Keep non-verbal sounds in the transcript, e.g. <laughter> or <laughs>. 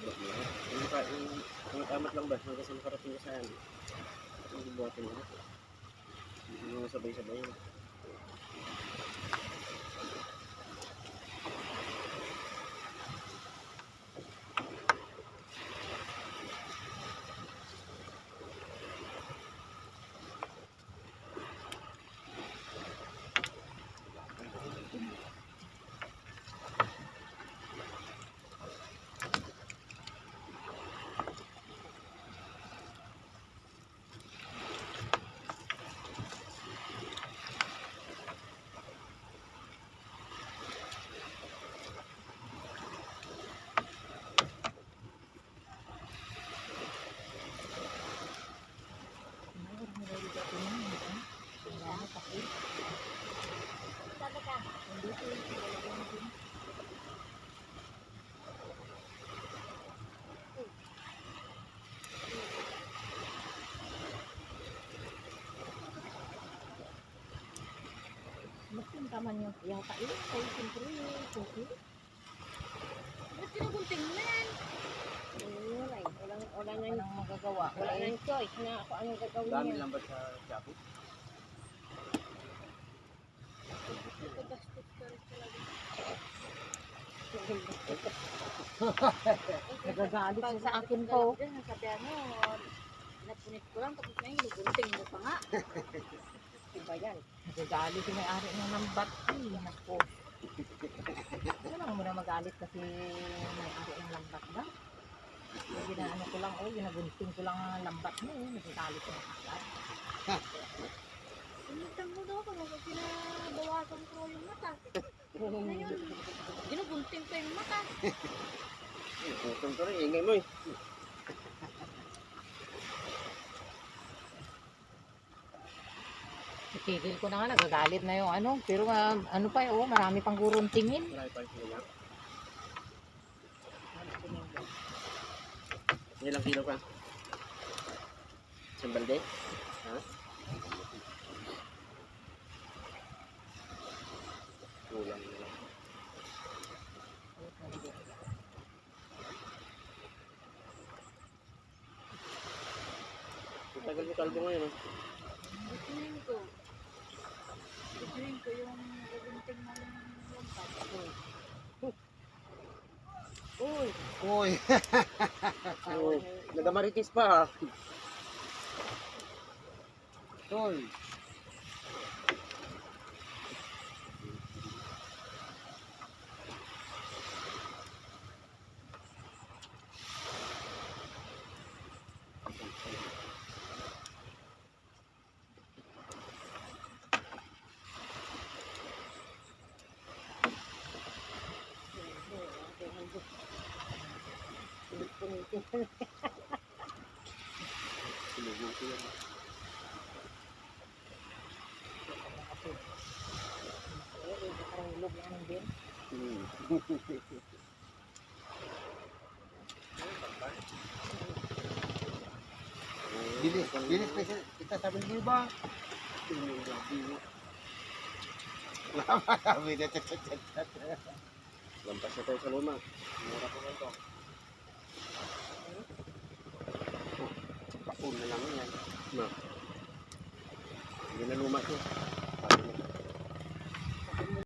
bag mo. Yung tamat lang ba? Hanggang sa makarating ka sa ano. Yung buhatin mo. Yung sabay-sabay mo. Magpunta man yung yata yun. Kaya siyempre, suki. Ba't kinugunting mo yan? Wala eh. Walang, wala na Walang magagawa. wala na yung choice na kung anong gagawin Dami lang ba sa talaga. <laughs> Nagagalit siya sa akin po. Sabi ano, napunit ko lang tapos ngayon ginugunting mo pa nga. <laughs> Iba yan. Nagagalit yung may-ari ng lambat. Ay, nako. Ano lang muna magalit kasi may-ari ng lambat ba? Yung Ginaano ko lang, oh, ginagunting ko lang ang lambat mo. eh. Nagagalit yung agad. Sinitang mo daw ako pinabawasan ko yung mata. Ngayon, <laughs> ginugunting ko yung mata. Putong to rin, ingay mo eh. Itigil ko na nga, nagagalit na yung ano. Pero ah, ano pa, oh, marami pang gurong tingin. Ilang kilo ka? Isang balde? Ha? Kulang na lang. Ang tagal mo kalbo ngayon ah. Ituhin ko. Yung gugunting mo yung lampas. Uy, Uy! <laughs> oh, nagamaritis pa ah. Tol! Sinugod ko yan. parang ilog na ng din. Hmm. Bilis, bilis kasi kita sabi niyo ba? Lama kami na chat chat chat. Lampas na tayo sa luma. Mura na ito. Paun na lang yan. Ma. Hindi na luma.